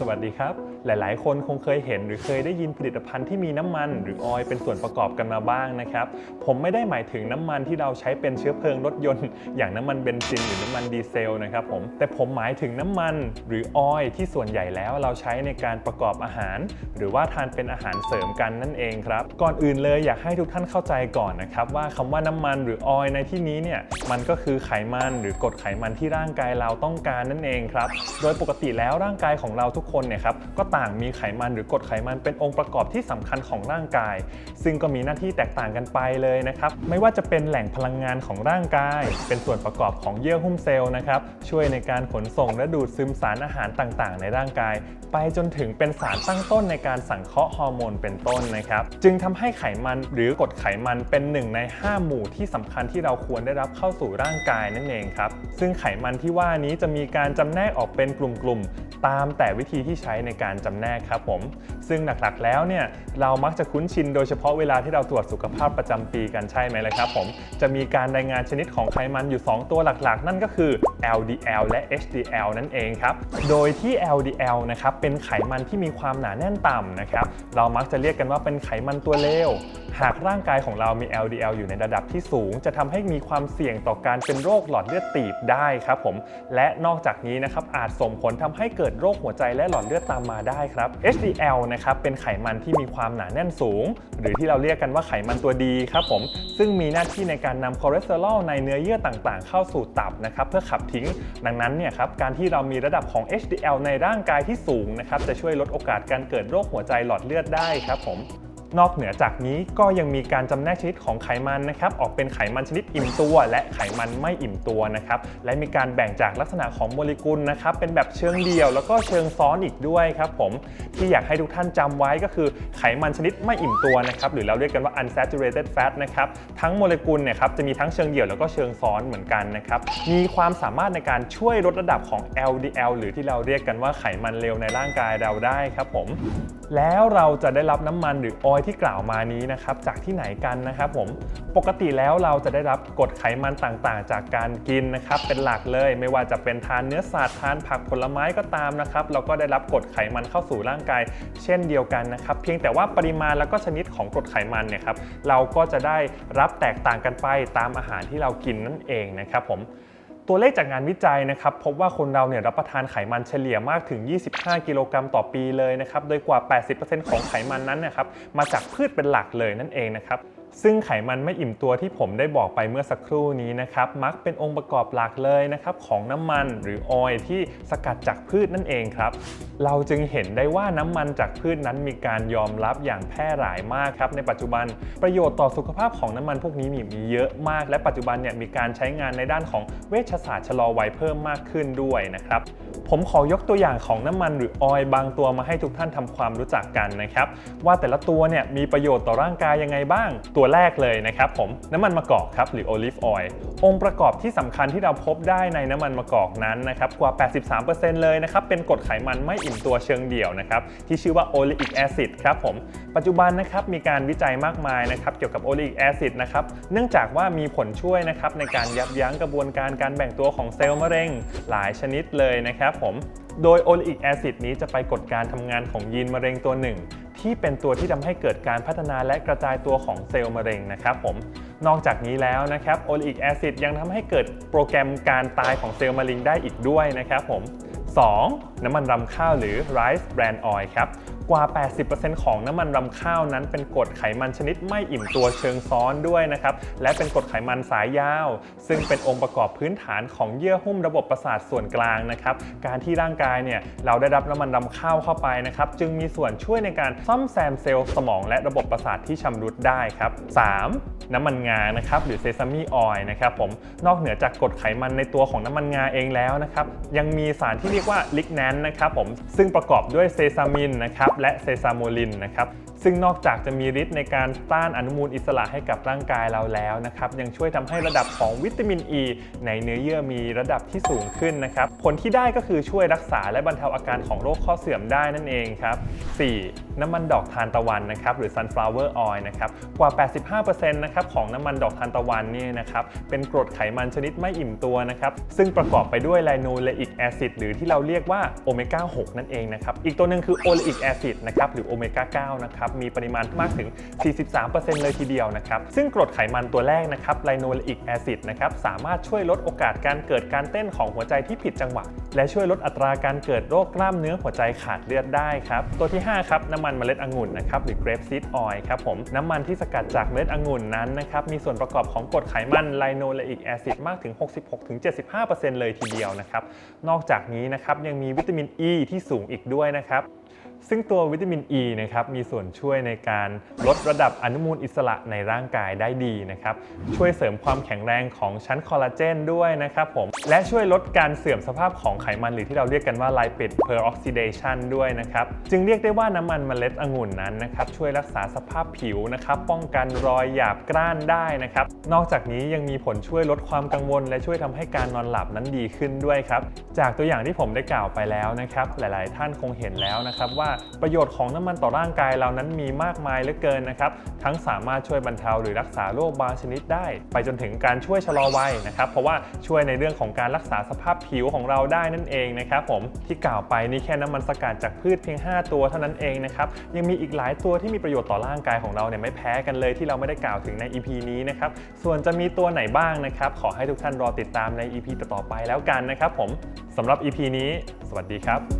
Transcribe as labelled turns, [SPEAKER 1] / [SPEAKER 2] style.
[SPEAKER 1] สวัสดีครับ หลาย ๆ คนคงเคยเห็นหรือเคยได้ยินผลิตภัณฑ์ที่มีน้ำมัน หรือออยล์เป็นส่วนประกอบกันมาบ้างนะครับ ผมไม่ได้หมายถึงน้ำมันที่เราใช้เป็นเชื้อเพลิงรถยนต์ อย่างน้ำมันเบนซินหรือน้ำมันดีเซลนะครับผม แต่ผมหมายถึงน้ำมันหรือออยล์ที่ส่วนใหญ่แล้วเราใช้ในการประกอบอาหาร หรือว่าทานเป็นอาหารเสริมกันนั่นเองครับ ก่อนอื่นเลยอยากให้ทุกท่านเข้าใจก่อนนะครับว่าคำว่าน้ำมันหรือออยล์ในที่นี้เนี่ยมันก็คือไขมันหรือกรดไขมันที่ร่างกายเราต้องการนั่นเองครับ โดยปกติแล้วร่างกายของเราทุกคนเนี่ยครับก็ต่างมีไขมันหรือกรดไขมันเป็นองค์ประกอบที่สำคัญของร่างกาย ซึ่งก็มีหน้าที่แตกต่างกันไปเลยนะครับไม่ว่าจะเป็นแหล่งพลังงานของร่างกาย เป็นส่วนประกอบของเยื่อหุ้มเซลล์นะครับช่วยในการขนส่งและดูดซึมสารอาหารต่างๆ ในร่างกาย ไปจนถึงเป็นสารตั้งต้นในการสังเคราะห์ฮอร์โมนเป็นต้นนะครับจึงทำให้ไขมันหรือกรดไขมันเป็นหนึ่งใน 5 หมู่ที่สำคัญที่เราควรได้รับเข้าสู่ร่างกายนั่นเองครับซึ่งไขมันที่ว่านี้จะมีการจำแนกออกเป็นกลุ่มๆตามแต่วิธีที่ใช้ในการจำแนกครับผม ซึ่งหลักๆแล้วเนี่ยเรามักจะคุ้นชินโดยเฉพาะเวลาที่เราตรวจสุขภาพประจำปีกันใช่ไหมล่ะครับผมจะมีการรายงานชนิดของไขมันอยู่ 2 ตัวหลักๆ นั่นก็คือ LDL และ HDL นั่นเองครับ โดยที่ LDL นะครับเป็นไขมันที่มีความหนาแน่นต่ำนะครับ เรามักจะเรียกกันว่าเป็นไขมันตัวเลว หากร่างกายของเรามี LDL อยู่ในระดับที่สูง จะทำให้มีความเสี่ยงต่อการเป็นโรคหลอดเลือดตีบได้ครับผม และนอกจากนี้นะครับอาจส่งผลทำให้เกิดโรคหัวใจและหลอดเลือดตามมาได้ครับ HDL นะครับเป็นไขมันที่มีความหนาแน่นสูง หรือที่เราเรียกกันว่าไขมันตัวดีครับผมซึ่งมีหน้าที่ในการนำคอเลสเตอรอลในเนื้อเยื่อต่างๆ เข้าสู่ตับนะครับเพื่อขับทิ้ง ดังนั้นเนี่ยครับการที่เรามีระดับของ HDL ในร่างกายที่สูงนะครับจะช่วยลดโอกาสการเกิดโรคหัวใจหลอดเลือดได้ครับผม นอกเหนือจากนี้ก็ยังมีการจำแนกชนิดของไขมันนะครับออกเป็นไขมันชนิดอิ่มตัว และไขมันไม่อิ่มตัวนะครับและมีการแบ่งจากลักษณะของโมเลกุลนะครับเป็นแบบเชิงเดี่ยวแล้วก็เชิงซ้อนอีกด้วยครับผม ที่อยากให้ทุกท่านจำไว้ก็คือไขมันชนิดไม่อิ่มตัวนะครับหรือเราเรียกกันว่า unsaturated fat นะครับทั้งโมเลกุลเนี่ยครับจะมีทั้งเชิงเดี่ยวแล้วก็เชิงซ้อนเหมือนกันนะครับมีความสามารถในการช่วยลดระดับของ LDL หรือที่เราเรียกกันว่าไขมันเลวในร่างกายเราได้ครับผมแล้วเราจะได้รับน้ำมันหรือออยที่กล่าวมานี้นะครับจากที่ไหนกันนะครับผมปกติแล้วเราจะได้รับกรดไขมันต่างๆ จากการกินนะครับเป็นหลักเลยไม่ว่าจะเป็นทานเนื้อสัตว์ทานผักผลไม้ก็ตามนะครับเราก็ได้รับกรดไขมันเข้าสู่ร่างกาย เช่นเดียวกันนะครับ เพียงแต่ว่าปริมาณแล้วก็ชนิดของกรดไขมันเนี่ยครับเราก็จะได้รับแตกต่างกันไปตามอาหารที่เรากินนั่นเองนะครับผม ตัวเลขจากงานวิจัยนะครับพบว่าคนเราเนี่ยรับประทานไขมันเฉลี่ยมากถึง 25 กิโลกรัมต่อปีเลยนะครับโดยกว่า 80%ของไขมันนั้นนะครับมาจากพืชเป็นหลักเลยนั่นเองนะครับซึ่งไขมันไม่อิ่มตัวที่ผมได้บอกไปเมื่อสักครู่นี้นะครับมักเป็นองค์ประกอบหลักเลยนะครับของน้ำมันหรือออยที่สกัดจากพืชนั่นเองครับ เราจึงเห็นได้ว่าน้ำมันจากพืชนั้นมีการยอมรับอย่างแพร่หลายมากครับในปัจจุบันประโยชน์ต่อสุขภาพของน้ำมันพวกนี้นี่มีเยอะมาก และปัจจุบันเนี่ยมีการใช้งานในด้านของเวชศาสตร์ชะลอวัยเพิ่มมากขึ้นด้วยนะครับ ผมขอยกตัวอย่างของน้ำมันหรือออยล์บางตัวมาให้ทุกท่านทำความรู้จักกันนะครับ ว่าแต่ละตัวเนี่ยมีประโยชน์ต่อร่างกายยังไงบ้าง ตัวแรกเลยนะครับผมน้ำมันมะกอกครับหรือโอลิฟออยล์องค์ประกอบที่สำคัญที่เราพบได้ในน้ำมันมะกอกนั้นนะครับกว่า 83%เลยนะครับเป็นกรดไขมันไม่อิ่มตัวเชิงเดี่ยวนะครับที่ชื่อว่าโอลิอิกแอซิดครับผมปัจจุบันนะครับมีการวิจัยมากมายนะครับเกี่ยวกับโอลิอิกแอซิดนะครับเนื่องจากว่ามีผลช่วยนะครับในการยับยั้งกระบวนการการแบ่งตัวของเซลล์มะเร็งหลายชนิดเลยนะครับผม โดยโอลิอิกแอซิดนี้จะไปกดการทำงานของยีนมะเร็งตัวหนึ่ง ที่เป็นตัวที่ทำให้เกิดการพัฒนาและกระจายตัวของเซลล์มะเร็งนะครับผมนอกจากนี้แล้วนะครับโอลิอิกแอซิดยังทำให้เกิดโปรแกรมการตายของเซลล์มะเร็งได้อีกด้วยนะครับผม 2. น้ำมันรำข้าวหรือ rice bran oil ครับ กว่า 80%ของน้ำมันรำข้าวนั้นเป็นกรดไขมันชนิดไม่อิ่มตัวเชิงซ้อนด้วยนะครับ และเป็นกรดไขมันสายยาว ซึ่งเป็นองค์ประกอบพื้นฐานของเยื่อหุ้มระบบประสาทส่วนกลางนะครับ การที่ร่างกายเนี่ยเราได้รับน้ำมันรำข้าวเข้าไปนะครับ จึงมีส่วนช่วยในการซ่อมแซมเซลล์สมองและระบบประสาทที่ชำรุดได้ครับ 3. น้ำมันงานะครับหรือเซซามิออยล์นะครับผมนอกเหนือจากกรดไขมันในตัวของน้ำมันงาเองแล้วนะครับยังมีสารที่เรียกว่าลิกแนนนะครับผมซึ่งประกอบด้วยเซซามินนะครับและเซซาโมลินนะครับ ซึ่งนอกจากจะมีฤทธิ์ในการต้านอนุมูลอิสระให้กับร่างกายเราแล้วนะครับยังช่วยทำให้ระดับของวิตามินอ e ีในเนื้อเยื่อมีระดับที่สูงขึ้นนะครับผลที่ได้ก็คือช่วยรักษาและบรรเทาอาการของโรคข้อเสื่อมได้นั่นเองครับ 4. น้ำมันดอกทานตะวันนะครับหรือ sunflower oil นะครับกว่า 85%นะครับของน้ำมันดอกทานตะวันนี่นะครับเป็นกรดไขมันชนิดไม่อิ่มตัวนะครับซึ่งประกอบไปด้วยไลโนเลอิกแอซิดหรือที่เราเรียกว่าโอเมก้า 6 นั่นเองนะครับอีกตัวหนึ่งคือโอเลอิกแอซิดนะครับหรือโอเมก้า 9 นะครับมีปริมาณมากถึง 43%เลยทีเดียวนะครับซึ่งกรดไขมันตัวแรกนะครับไลโนเลอิกแอซิดนะครับสามารถช่วยลดโอกาสการเกิดการเต้นของหัวใจที่ผิดจังหวะ และช่วยลดอัตราการเกิดโรคกล้ามเนื้อหัวใจขาดเลือดได้ครับตัวที่ 5 ครับน้ำมันเมล็ดองุ่นนะครับหรือ grape seed oil ครับผมน้ำมันที่สกัดจากเมล็ดองุ่นนั้นนะครับมีส่วนประกอบของกรดไขมันไลโนเลอิกแอซิดมากถึง 66-75%เลยทีเดียวนะครับนอกจากนี้นะครับยังมีวิตามินอ e ีที่สูงอีกด้วยนะครับ ซึ่งตัววิตามินอ e ีนะครับมีส่วนช่วยในการลดระดับอนุมูลอิสระในร่างกายได้ดีนะครับช่วยเสริมความแข็งแรงของชั้นคอลลาเจนด้วยนะครับผมและช่วยลดการเสื่อมสภาพของไขมันหรือที่เราเรียกกันว่าไลปิดเพอร์ออกซิเดชันด้วยนะครับจึงเรียกได้ว่าน้ำมันเมล็ดองุ่นนั้นนะครับช่วยรักษาสภาพผิวนะครับป้องกันรอยหยาบกร้านได้นะครับนอกจากนี้ยังมีผลช่วยลดความกังวล และช่วยทำให้การนอนหลับนั้นดีขึ้นด้วยครับจากตัวอย่างที่ผมได้กล่าวไปแล้วนะครับหลาย ๆ ท่านคงเห็นแล้วนะครับว่าประโยชน์ของน้ำมันต่อร่างกายเรานั้นมีมากมายเหลือเกินนะครับ ทั้งสามารถช่วยบรรเทาหรือรักษาโรคบางชนิดได้ ไปจนถึงการช่วยชะลอวัยนะครับ เพราะว่าช่วยในเรื่องของการรักษาสภาพผิวของเราได้นั่นเองนะครับผมที่กล่าวไปนี่แค่น้ำมันสกัดจากพืชเพียง 5 ตัวเท่านั้นเองนะครับยังมีอีกหลายตัวที่มีประโยชน์ต่อร่างกายของเราเนี่ยไม่แพ้กันเลยที่เราไม่ได้กล่าวถึงใน EP นี้นะครับส่วนจะมีตัวไหนบ้างนะครับขอให้ทุกท่านรอติดตามใน EP ต่อๆไปแล้วกันนะครับผมสำหรับ EP นี้ สวัสดีครับ